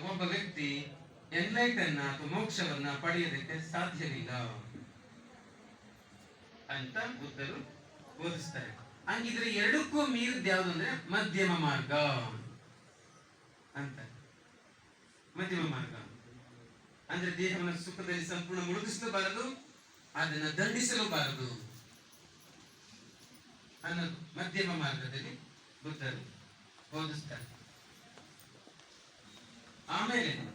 ಒಬ್ಬ ವ್ಯಕ್ತಿ ಎನ್ಲೈಟನ್ನ ಅಥವಾ ಮೋಕ್ಷವನ್ನ ಪಡೆಯೋದಕ್ಕೆ ಸಾಧ್ಯವಿಲ್ಲ ಅಂತ ಬುದ್ಧರು ಬೋಧಿಸ್ತಾರೆ. ಹಂಗಿದ್ರೆ ಎರಡಕ್ಕೂ ಮೀರಿದ ಯಾವುದು ಅಂದ್ರೆ ಮಧ್ಯಮ ಮಾರ್ಗ ಅಂತ. ಮಧ್ಯಮ ಮಾರ್ಗ. ಅಂದ್ರೆ ದೇಹವನ್ನು ಸುಖದಲ್ಲಿ ಸಂಪೂರ್ಣ ಮುಳುಗಿಸಲೂಬಾರದು ಅದನ್ನ ದಂಡಿಸಲೂಬಾರದು ಅನ್ನೋದು ಮಧ್ಯಮ ಮಾರ್ಗದಲ್ಲಿ ಬುದ್ಧರು ಬೋಧಿಸ್ತಾರೆ. ಆಮೇಲೆ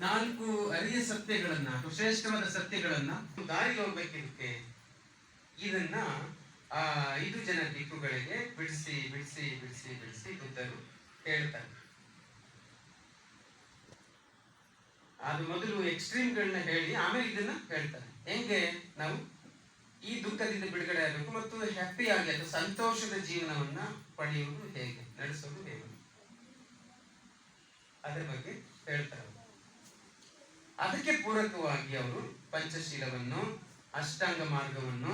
ನಾಲ್ಕು ಅರಿಯ ಸತ್ಯಗಳನ್ನ, ಶ್ರೇಷ್ಠವಾದ ಸತ್ಯಗಳನ್ನ ದಾರಿ ಹೋಗ್ಬೇಕಿರುತ್ತೆ. ಇದನ್ನ, ಆ, ಐದು ಜನ ದಿಕ್ಕುಗಳಿಗೆ ಬಿಡಿಸಿ ಬಿಡಿಸಿ ಬಿಡಿಸಿ ಬಿಡಿಸಿ ಬುದ್ಧರು ಹೇಳ್ತಾರೆ. ಅದು ಮೊದಲು ಎಕ್ಸ್ಟ್ರೀಮ್ಗಳನ್ನ ಹೇಳಿ, ಆಮೇಲೆ ಇದನ್ನ ಹೇಳ್ತಾರೆ. ಹೆಂಗೆ? ನಾವು ಈ ದುಃಖದಿಂದ ಬಿಡುಗಡೆ ಆಗಬೇಕು ಮತ್ತು ಹ್ಯಾಪಿ ಆಗಿ ಅಥವಾ ಸಂತೋಷದ ಜೀವನವನ್ನ ಪಡೆಯುವುದು ಹೇಗೆ, ನಡೆಸೋದು ಹೇಗೆ? ಅದರ ಬಗ್ಗೆ ಹೇಳ್ತಾರೆ. ಅದಕ್ಕೆ ಪೂರಕವಾಗಿ ಅವರು ಪಂಚಶೀಲವನ್ನು, ಅಷ್ಟಾಂಗ ಮಾರ್ಗವನ್ನು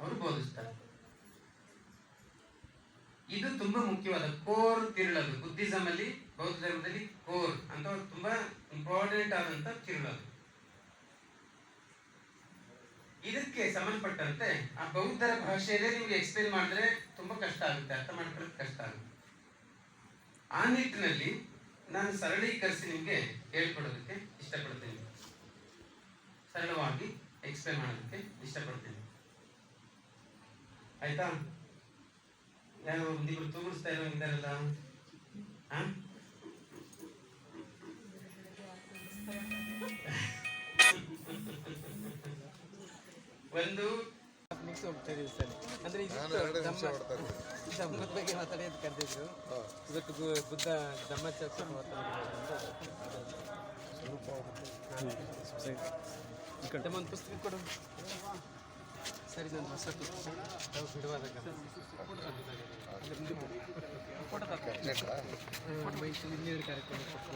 ಅವರು ಬೋಧಿಸ್ತಾರೆ. ಇದು ತುಂಬಾ ಮುಖ್ಯವಾದ ಕೋರ್ ತಿರುಳದು ಬುದ್ಧಿಸಮ್ ಅಲ್ಲಿ ಬೌದ್ಧ ಧರ್ಮದಲ್ಲಿ ಕೋರ್ ಅಂತ ತುಂಬಾ ಇಂಪಾರ್ಟೆಂಟ್ ಆದಂತ ತಿರುಳದು ಇದಕ್ಕೆ ಸಂಬಂಧಪಟ್ಟಂತೆ ಆ ಬೌದ್ಧರ ಭಾಷೆಯಲ್ಲೇ ನಿಮ್ಗೆ ಎಕ್ಸ್ಪ್ಲೇನ್ ಮಾಡಿದ್ರೆ ತುಂಬಾ ಕಷ್ಟ ಆಗುತ್ತೆ, ಅರ್ಥ ಮಾಡ್ಕೊಳ್ಳೋದು ಆ ನಿಟ್ಟಿನಲ್ಲಿ ನಾನು ಸರಳೀಕರಿಸಿ ನಿಮಗೆ ಹೇಳ್ಕೊಡೋದಕ್ಕೆ ಇಷ್ಟಪಡ್ತೇನೆ. ಸರಳವಾಗಿ ಎಕ್ಸ್ಪ್ಲೇನ್ ಮಾಡೋದಕ್ಕೆ ಇಷ್ಟಪಡ್ತೇನೆ. ಆಯ್ತಾ? ಯಾರು ಒಂದಿಬ್ರು ತೂಗಿಸ್ತಾ ಇರೋ ಇದ್ದಾರಲ್ಲ? ಒಂದು ಮಿಕ್ಸ್ ಹೋಗ್ತಾ ಇದೀವಿ ಸರ್. ಅಂದ್ರೆ ನಾನು ನಿಮಿಷ ಮಾಡ್ತಾ ಧಮ್ಮದ ಬಗ್ಗೆ ಮಾತಾಡಿ ಅಂತ ಕರೆದಿದ್ರು ಇವತ್ತು ಬುದ್ಧ ಧಮ್ಮ ಚರ್ಚೆ ಧಮ್ಮ ಒಂದು ಪುಸ್ತಕ ಕೊಡು. ಸರಿ ನನ್ನ ಹೊಸ ಪುಸ್ತಕ. ಫೋಟೋ ಮೈಸೂರು ಇನ್ನೆರಡು ಕಾರ್ಯಕ್ರಮ ಕೊಟ್ಟು